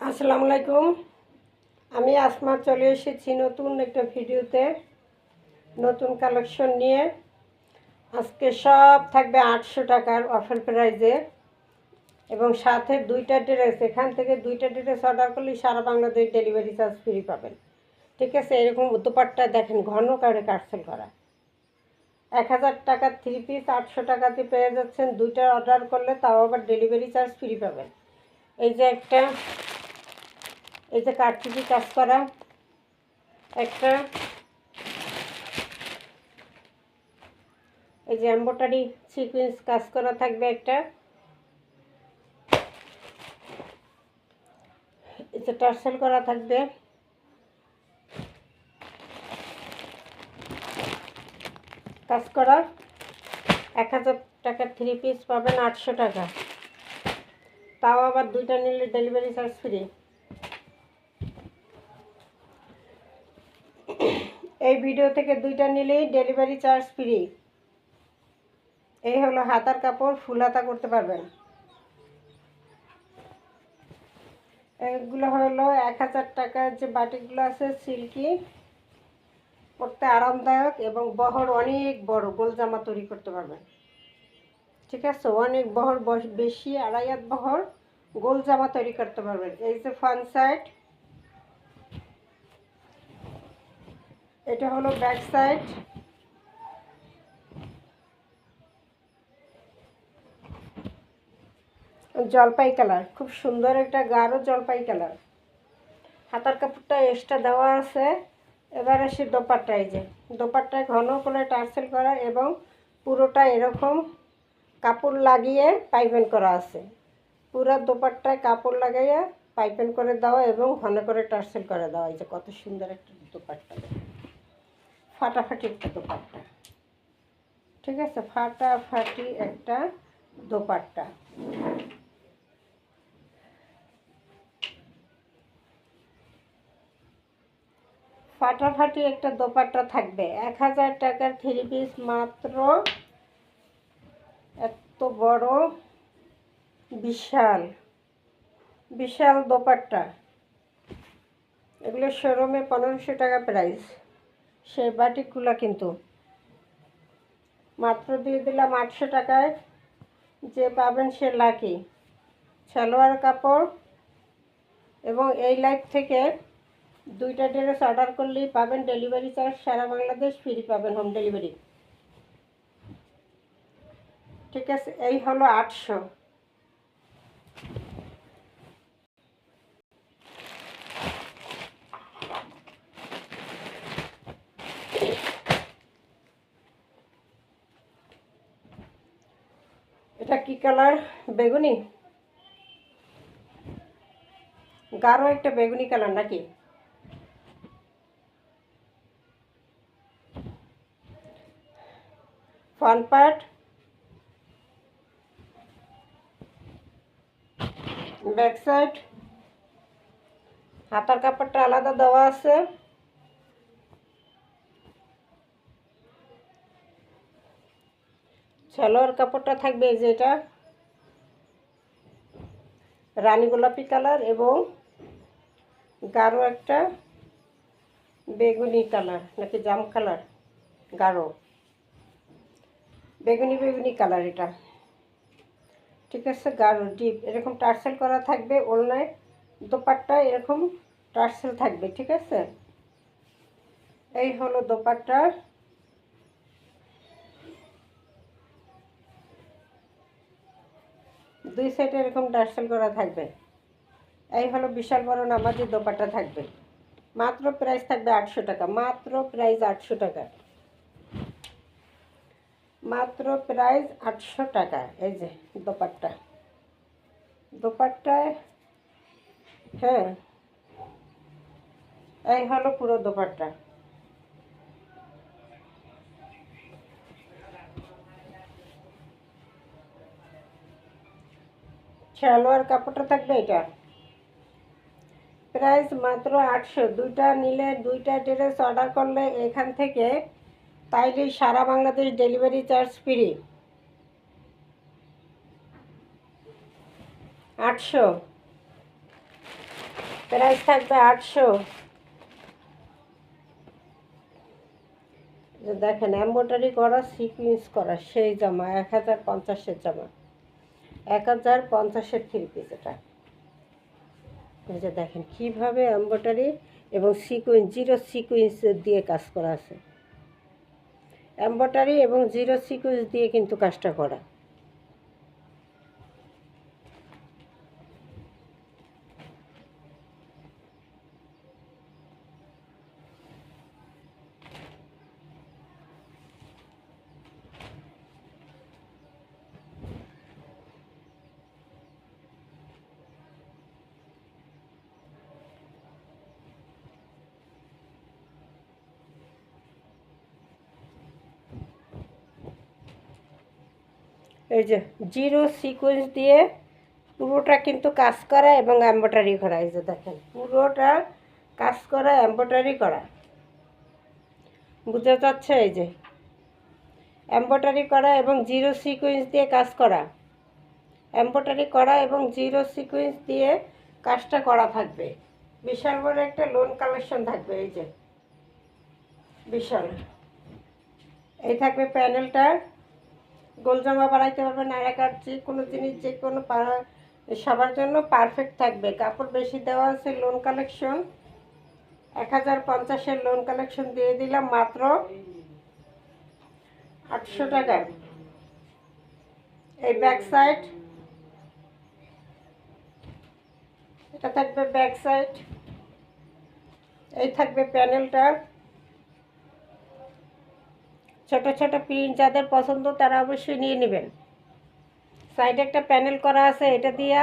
আসসালামু আলাইকুম। আমি আসমা চলে এসেছি নতুন একটা ভিডিওতে, নতুন কালেকশন নিয়ে। আজকে সব থাকবে আটশো টাকার অফার প্রাইজে এবং সাথে দুইটা ড্রেস এখান থেকে দুইটা ড্রেস অর্ডার করলে সারা বাংলাদেশ ডেলিভারি চার্জ ফ্রি পাবেন। ঠিক আছে? এরকম দুপাট্টা দেখেন, ঘন কারে কাটসেল করা। এক হাজার টাকার থ্রি পিস আটশো টাকাতে পেয়ে যাচ্ছেন। দুইটা অর্ডার করলে তাও আবার ডেলিভারি চার্জ ফ্রি পাবেন। এই যে একটা এই যে কাঠচুপি কাজ করা। একটা। এই যে এম্বোটারি সিকুয়েন্স কাজ করা থাকবে একটা। এই যে টার্সেল করা থাকবে। কাজ করা। এক হাজার টাকার থ্রি পিস পাবেন আটশো টাকা। তাও আবার দুইটা নিলে ডেলিভারি চার্জ ফ্রি এই ভিডিও থেকে দুইটা নিলেই ডেলিভারি চার্জ ফ্রি। এই হলো হাতার কাপড়, ফুল হাতা করতে পারবেন। এগুলো হলো এক হাজার টাকার যে বাটিকগুলো আছে, সিল্কি পরতে আরামদায়ক এবং বহর অনেক বড় গোল জামা তৈরি করতে পারবেন। ঠিক আছে? অনেক বহর, বেশি আড়াই হাত বহর গোল জামা তৈরি করতে পারবেন। এই যে ফ্রন্ট সাইড এটা হলো ব্যাক সাইড। জলপাই কালার, খুব সুন্দর একটা গাঢ় জলপাই কালার। হাতার কাপড়টা এক্সট্রা দেওয়া আছে। এবার আসি দোপাট্টা, এই যে দোপাট্টায় ঘন করে টার্সেল করা এবং পুরোটা এরকম কাপড় লাগিয়ে পাইপেন করা আছে। পুরো দোপাট্টায় কাপড় লাগাইয়া পাইপেন করে দেওয়া এবং ঘন করে টার্সেল করে দেওয়া এই যে কত সুন্দর একটা দোপাট্টা। ফাটাফাটি একটা দোপাট্টা। ঠিক আছে? ফাটাফাটি একটা দোপাট্টা। ফাটাফাটি একটা দোপাট্টা থাকবে। এক হাজার টাকার থ্রি পিস মাত্র। এত বড়, বিশাল বিশাল দোপাট্টা। এগুলো শোরুমে পনেরোশো টাকা প্রাইস সেই বাটিকগুলো কিন্তু মাত্র দিয়ে দিলাম আটশো টাকায়। যে পাবেন সে লাকি। সালোয়ার কাপড় এবং এই লাইফ থেকে দুইটা ড্রেস অর্ডার করলেই পাবেন ডেলিভারি চার্জ, সারা বাংলাদেশ ফ্রি পাবেন হোম ডেলিভারি। ঠিক আছে, এই হলো আটশো এটা কি কালার বেগুনি? গাঢ় একটা বেগুনি কালার নাকি? ফ্রন্ট পার্ট ব্যাক সাইড হাতার কাপড়টা আলাদা দেওয়া আছে। সালোয়ার কাপড়টা থাকবে এই যে এটা। রানী গোলাপি কালার এবং গাঢ় একটা বেগুনি কালার, নাকি জাম কালার? গাঢ়। বেগুনি বেগুনি কালার এটা। ঠিক আছে, গাঢ়, ডিপ। এরকম টার্সেল করা থাকবে ওলনায় দোপাট্টা এরকম টার্সেল থাকবে, ঠিক আছে? এই হলো দোপাট্টা। দুই সাইডে এরকম ডার্সেল করা থাকবে। এই হলো বিশাল বড় নামাজি দোপাট্টা থাকবে। মাত্র প্রাইস থাকবে আটশো টাকা, মাত্র প্রাইস আটশো টাকা। মাত্র প্রাইস আটশো টাকা, এই যে দোপাট্টা। দোপাট্টায় হ্যাঁ এই হলো পুরো দোপাট্টা। সালোয়ার কাপড়টা থাকবে এটা। প্রাইস মাত্র আটশো। দুইটা নিলে দুইটা ড্রেস অর্ডার করলে এখান থেকে তাইলে সারা বাংলাদেশ ডেলিভারি চার্জ ফ্রি। আটশো। প্রাইস থাকবে আটশো। দেখেন, এম্ব্রয়ডারি করা সিকুয়েন্স করা, সেই জামা, এক হাজার পঞ্চাশের জামা। এক হাজার পঞ্চাশের থ্রি পিস এটা। দেখেন, কীভাবে এম্ব্রয়ডারি এবং সিকুইন্স জিরো সিকুইন্স দিয়ে কাজ করা আছে। এম্ব্রয়ডারি এবং জিরো সিকুইন্স দিয়ে কিন্তু কাজটা করা। এই যে জিরো সিকোয়েন্স দিয়ে পুরোটা কিন্তু কাজ করা এবং এম্ব্রয়ডারি করা, এই যে দেখেন, পুরোটা কাজ করা, এম্ব্রয়ডারি করা। বুঝা যাচ্ছে এই যে? এম্ব্রয়ডারি করা এবং জিরো সিকোয়েন্স দিয়ে কাজ করা। এম্ব্রয়ডারি করা এবং জিরো সিকোয়েন্স দিয়ে কাজটা করা থাকবে। বিশাল বড় একটা লোন কালেকশন থাকবে, এই যে। বিশাল। এই থাকবে প্যানেলটা গোল জামা বানাইতে পারবেন আয়নাকার যে কোনো জিনিস, যে কোনো সবার জন্য পারফেক্ট থাকবে। কাপড় বেশি দেওয়া আছে লোন কালেকশন এক হাজার পঞ্চাশের লোন কালেকশন দিয়ে দিলাম মাত্র আটশো টাকা। এই ব্যাক সাইড এটা থাকবে ব্যাক সাইড এই থাকবে প্যানেলটা ছোট ছোট প্রিন্ট যাদের পছন্দ তারা অবশ্যই নিয়ে নেবেন। সাইডে একটা প্যানেল করা আছে, এটা দিয়ে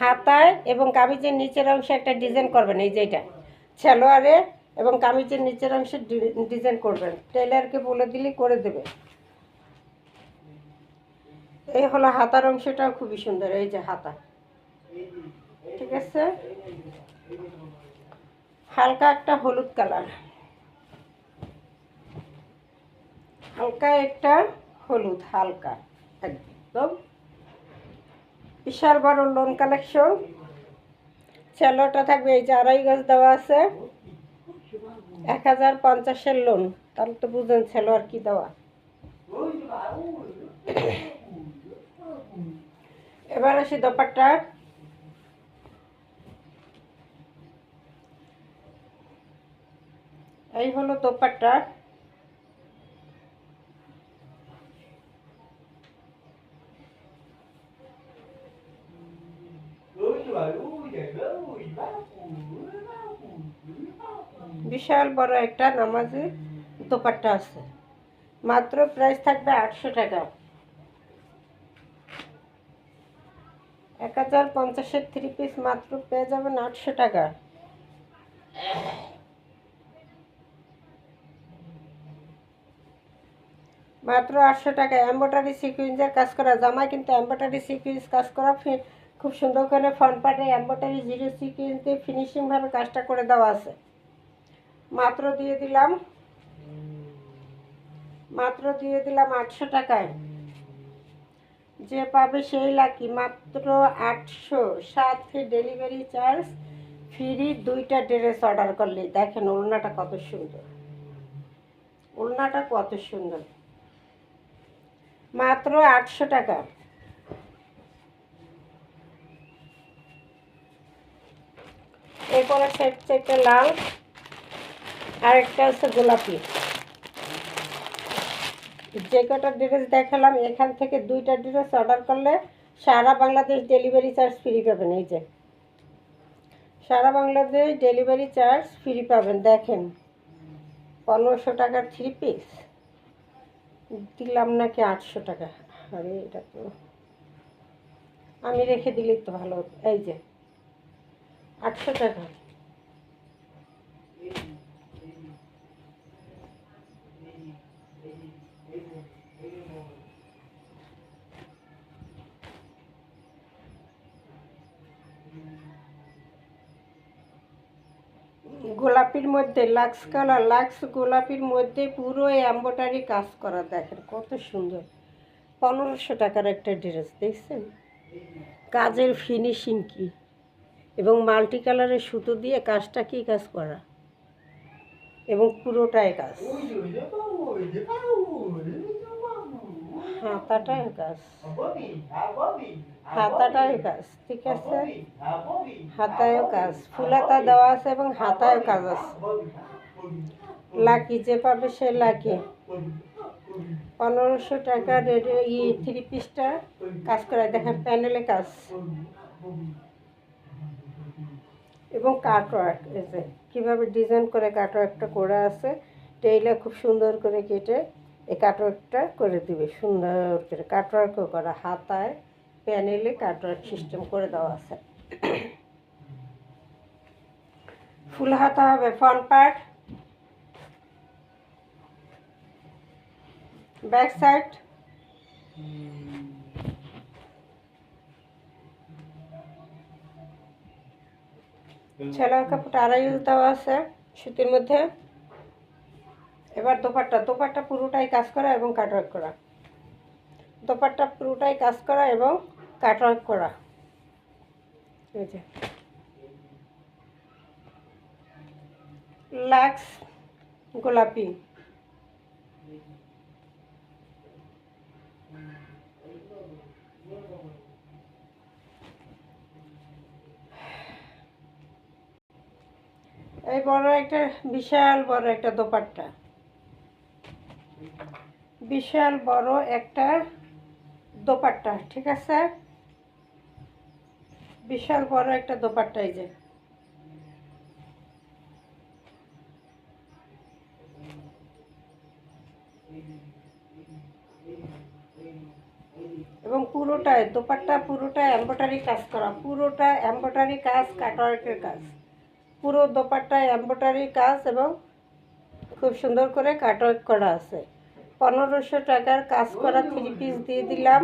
হাতায় এবং কামিজের নিচের অংশে একটা ডিজাইন করবেন, এই যে এটা। সালোয়ারে এবং কামিজের নিচের অংশে ডিজাইন করবেন। টেলারকে বলে দিলেই করে দেবে। এই হলো হাতার অংশটাও খুবই সুন্দর, এই যে হাতা। ঠিক আছে? হালকা একটা হলুদ কালার। হালকা একটা হলুদ, হালকা, একদম। বিশাল বড় লোন কালেকশন ছেলোটা থাকবে, এই যে আড়াই গাছ দেওয়া আছে। এক হাজার পঞ্চাশের লোন তাহলে তো বুঝেন আর কি দেওয়া। এবার আসি দোপাট্টা এই হলো দোপাট্টা বিশাল বড় একটা নামাজি দোপাট্টা আছে। মাত্র প্রাইস থাকবে আটশো টাকা। এক হাজার পঞ্চাশের থ্রি পিস মাত্র পেয়ে যাবেন আটশো টাকা। মাত্র আটশো টাকা। এম্ব্রয়ডারি সিকুয়েন্সের কাজ করা। জামায় কিন্তু এম্ব্রয়ডারি সিকুয়েন্স কাজ করা খুব সুন্দর করে ফ্রন্ট পার্টে এম্ব্রয়ডারি জিরো সিকুয়েন্স ফিনিশিংভাবে কাজটা করে দেওয়া আছে। মাত্র দিয়ে দিলাম, মাত্র দিয়ে দিলাম আটশো টাকায়। যে পাবে সেই লাকি মাত্র আটশো। সাথে ডেলিভারি চার্জ ফ্রি দুইটা ড্রেস অর্ডার করলে। দেখেন ওড়নাটা কত সুন্দর। ওড়নাটা কত সুন্দর। মাত্র আটশো টাকা। এরপরে হচ্ছে একটা লাল আর একটা হচ্ছে গোলাপি। যে কটা ড্রেস দেখালাম, এখান থেকে দুইটা ড্রেস অর্ডার করলে সারা বাংলাদেশ ডেলিভারি চার্জ ফ্রি পাবেন, এই যে। সারা বাংলাদেশ ডেলিভারি চার্জ ফ্রি পাবেন, দেখেন। পনেরোশো টাকার থ্রি পিস দিলাম নাকি আটশো টাকা? আরে, এটা তো আমি রেখে দিলেই তো ভালো, এই যে। আটশো টাকা। গোলাপির মধ্যে লাক্স কালার, লাক্স গোলাপির মধ্যে পুরো এম্ব্রয়ডারি কাজ করা, দেখেন কত সুন্দর। পনেরোশো টাকার একটা ড্রেস, দেখছেন? কাজের ফিনিশিং কি? এবং মাল্টি কালারের সুতো দিয়ে কাজটা কি কাজ করা? এবং পুরোটাই কাজ। হাতাটাই কাজ। হাতাটাই কাজ, ঠিক আছে? হাতায়ও কাজ। ফুল হাতা দেওয়া আছে এবং হাতায়ও কাজ আছে। লাকি যে পাবে সে লাকি। পনেরোশো টাকা রেডি, ই থ্রি পিসটা কাজ করায়। দেখেন, প্যানেলে কাজ। এবং কাটওয়ার্ক যে কীভাবে ডিজাইন করে কাটওয়ার্কটা করা আছে টেইলার খুব সুন্দর করে কেটে এই কাটওয়ার্কটা করে দিবে। সুন্দর করে কাটওয়ার্কও করা, হাতায় প্যানেলে কাটওয়ার্ক সিস্টেম করে দেওয়া আছে। ফুল হাতা হবে ফ্রন্ট পার্ট ব্যাক সাইড ছেলের কাপড়টা আড়াই দেওয়া আছে, সুতির মধ্যে। এবার দোপাট্টা দোপাট্টা পুরোটাই কাজ করা এবং কাটওয়ার্ক করা। দোপাট্টা পুরোটাই কাজ করা এবং কাটওয়ার্ক করা। এই যে। লাক্স গোলাপি। এই বড় একটা বিশাল বড় একটা দোপাট্টা। বিশাল বড় একটা দোপাট্টা, ঠিক আছে? বিশাল বড় একটা দোপাট্টা এই যে। এবং পুরোটায় দোপাট্টা পুরোটা এম্ব্রয়ডারি কাজ করা, পুরোটা এম্ব্রয়ডারি কাজ কাটওয়ার্কের কাজ। পুরো দোপাট্টায় এম্ব্রয়ডারি কাজ এবং খুব সুন্দর করে কাটওয়ার্ক করা আছে। পনেরোশো টাকার কাজ করা থ্রি পিস দিয়ে দিলাম।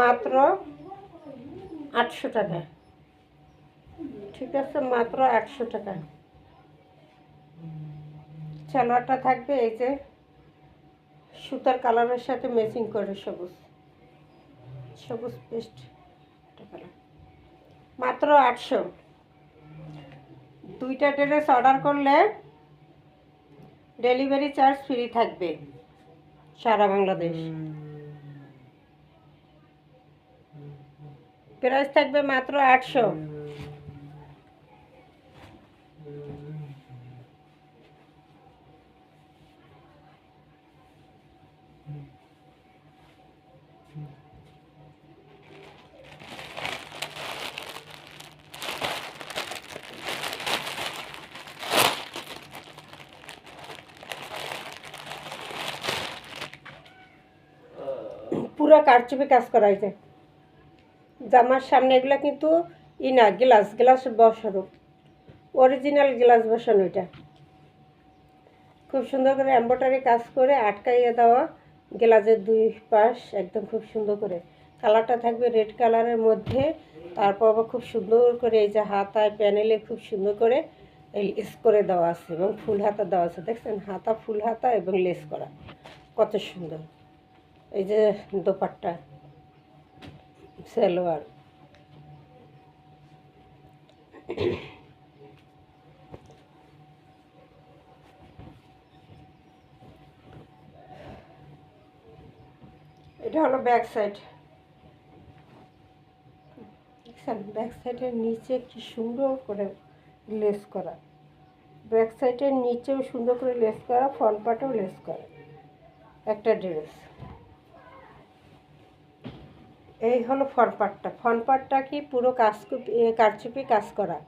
মাত্র আটশো টাকা। ঠিক আছে, মাত্র আটশো টাকা। সালোয়ারটা থাকবে এই যে, সুতার কালারের সাথে ম্যাচিং করে সবুজ। সবুজ পেস্ট মাত্র আটশো। দুইটা ড্রেস অর্ডার করলে ডেলিভারি চার্জ ফ্রি থাকবে সারা বাংলাদেশ। প্রাইস থাকবে মাত্র আটশো। পুরো কারচুপি কাজ করা হয়েছে জামার সামনে এগুলো কিন্তু ই না, গ্লাস গ্লাস বসানো। অরিজিনাল গ্লাস বসানো এটা। খুব সুন্দর করে এম্ব্রয়ডারি কাজ করে আটকাইয়ে দেওয়া গ্লাসের দুই পাশ একদম খুব সুন্দর করে। কালারটা থাকবে রেড কালারের মধ্যে। তারপর আবার খুব সুন্দর করে এই যে হাতায় প্যানেলে খুব সুন্দর করে লেস করে দেওয়া আছে এবং ফুল হাতা দেওয়া আছে। দেখছেন? হাতা, ফুল হাতা এবং লেস করা। কত সুন্দর। এই যে দোপাট্টা, সালোয়ার। এটা হলো ব্যাক সাইড। ব্যাক সাইডের নিচে কি সুন্দর করে লেস করা। ব্যাক সাইডের নিচেও সুন্দর করে লেস করা, ফ্রন্ট পার্টেও লেস করা। একটা ড্রেস। এই হলো ফ্রন্ট পার্টটা কি পুরো কাজ কারচুপি কাজ করা।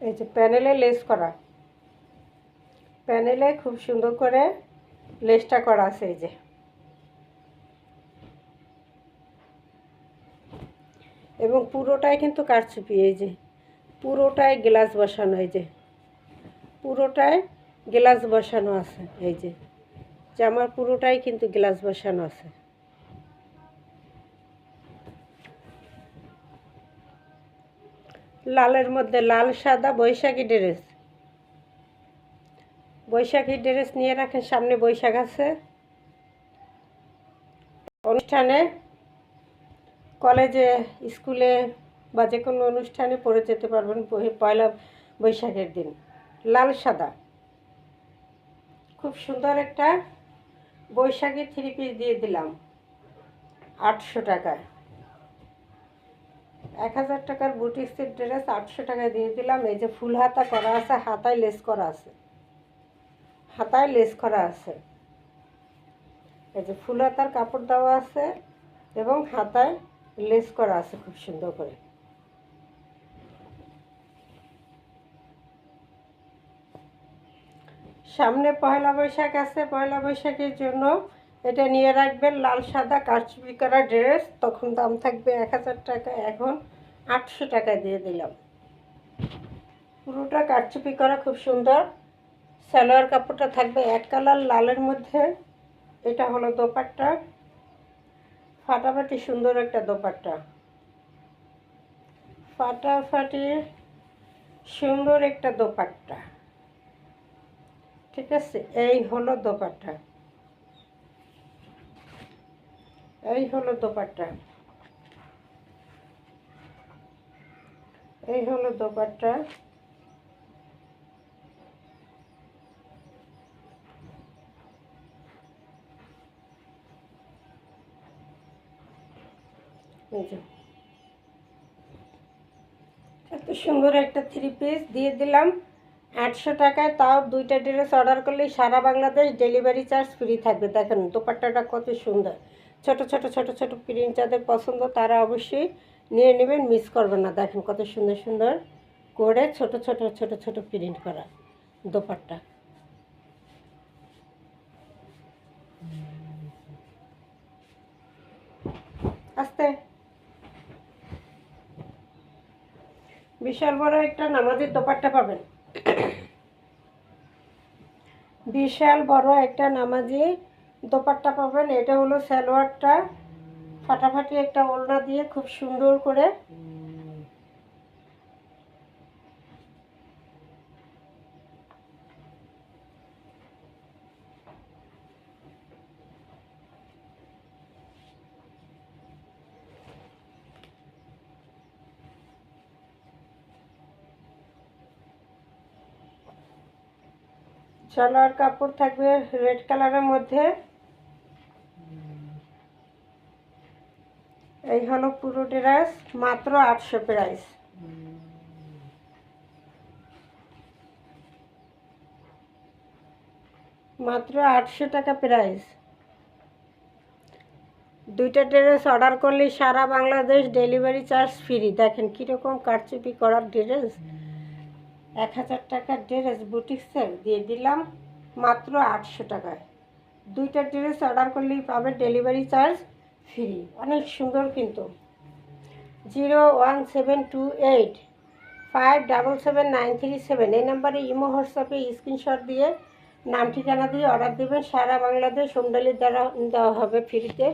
এই যে প্যানেলে লেস করা। প্যানেলে খুব সুন্দর করে লেসটা করা আছে এই যে। এবং পুরোটাই কিন্তু কারচুপি এই যে। পুরোটাই গ্লাস বসানো, এই যে। পুরোটাই গ্লাস বসানো আছে, এই যে। জামার পুরোটাই কিন্তু গ্লাস বসানো আছে। লালের মধ্যে লাল, সাদা, বৈশাখী ড্রেস। বৈশাখী ড্রেস নিয়ে রাখেন, সামনে বৈশাখ আছে। অনুষ্ঠানে কলেজে, স্কুলে বা যে কোনো অনুষ্ঠানে পরে যেতে পারবেন পয়লা বৈশাখের দিন। লাল সাদা। খুব সুন্দর একটা বৈশাখী থ্রি পিস দিয়ে দিলাম। আটশো টাকায়। এক হাজার টাকার বুটিক্সের ড্রেস আটশো টাকায় দিয়ে দিলাম। এই যে ফুল হাতা করা আছে, হাতায় লেস করা আছে। হাতায় লেস করা আছে। এই যে ফুল হাতার কাপড় দেওয়া আছে এবং হাতায় লেস করা আছে খুব সুন্দর করে। সামনে পয়লা বৈশাখ আছে পয়লা বৈশাখের জন্য এটা নিয়ে রাখবেন লাল, সাদা, কারচুপি করা ড্রেস। তখন দাম থাকবে এক হাজার টাকা, এখন আটশো টাকা দিয়ে দিলাম। পুরোটা কারচুপি করা খুব সুন্দর। সালোয়ার কাপড়টা থাকবে এক কালার, লালের মধ্যে। এটা হলো দোপাট্টা। ফাটাফাটি সুন্দর একটা দোপাট্টা। ফাটাফাটি সুন্দর একটা দোপাট্টা। ঠিক আছে, এই হলো দোপাট্টা। এই হলো দোপাট্টা। এই হলো যে। এত সুন্দর একটা থ্রি পিস দিয়ে দিলাম। আটশো টাকায় তাও দুইটা ড্রেস অর্ডার করলেই সারা বাংলাদেশ ডেলিভারি চার্জ ফ্রি থাকবে। দেখেন, দোপাট্টাটা কত সুন্দর। ছোট ছোট ছোট ছোট প্রিন্ট যাদের পছন্দ, তারা অবশ্যই নিয়ে নেবেন মিস করবেন না। দেখেন কত সুন্দর সুন্দর করে ছোট ছোট ছোট ছোট প্রিন্ট করা দোপাট্টা। আস্তে। বিশাল বড় একটা নামাজের দোপাট্টা পাবেন। বিশাল বড় একটা নামাজি দোপাট্টা পাবেন। এটা হলো সালোয়ারটা। ফাটাফাটি একটা ওলনা দিয়ে খুব সুন্দর করে সালোয়ার কাপড় থাকবে রেড কালারের মধ্যে। এই হলো পুরো ড্রেস, মাত্র আটশো প্রাইস। মাত্র আটশো টাকা প্রাইস। দুইটা ড্রেস অর্ডার করলে সারা বাংলাদেশ ডেলিভারি চার্জ ফ্রি। দেখেন কীরকম কারচুপি করার ড্রেস। এক হাজার টাকার ড্রেস বুটিক্সের দিয়ে দিলাম মাত্র আটশো টাকায়। দুইটা ড্রেস অর্ডার করলেই পাবে ডেলিভারি চার্জ ফ্রি। অনেক সুন্দর কিন্তু। Zero one seven two eight five double seven nine three seven. এই নাম্বারে ইমো, হোয়াটসঅ্যাপে স্ক্রিনশট দিয়ে নাম, ঠিকানা দিয়ে অর্ডার দেবেন। সারা বাংলাদেশ হোম ডেলিভারি দেওয়া দেওয়া হবে ফ্রিতে।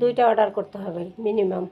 দুইটা অর্ডার করতে হবে মিনিমাম।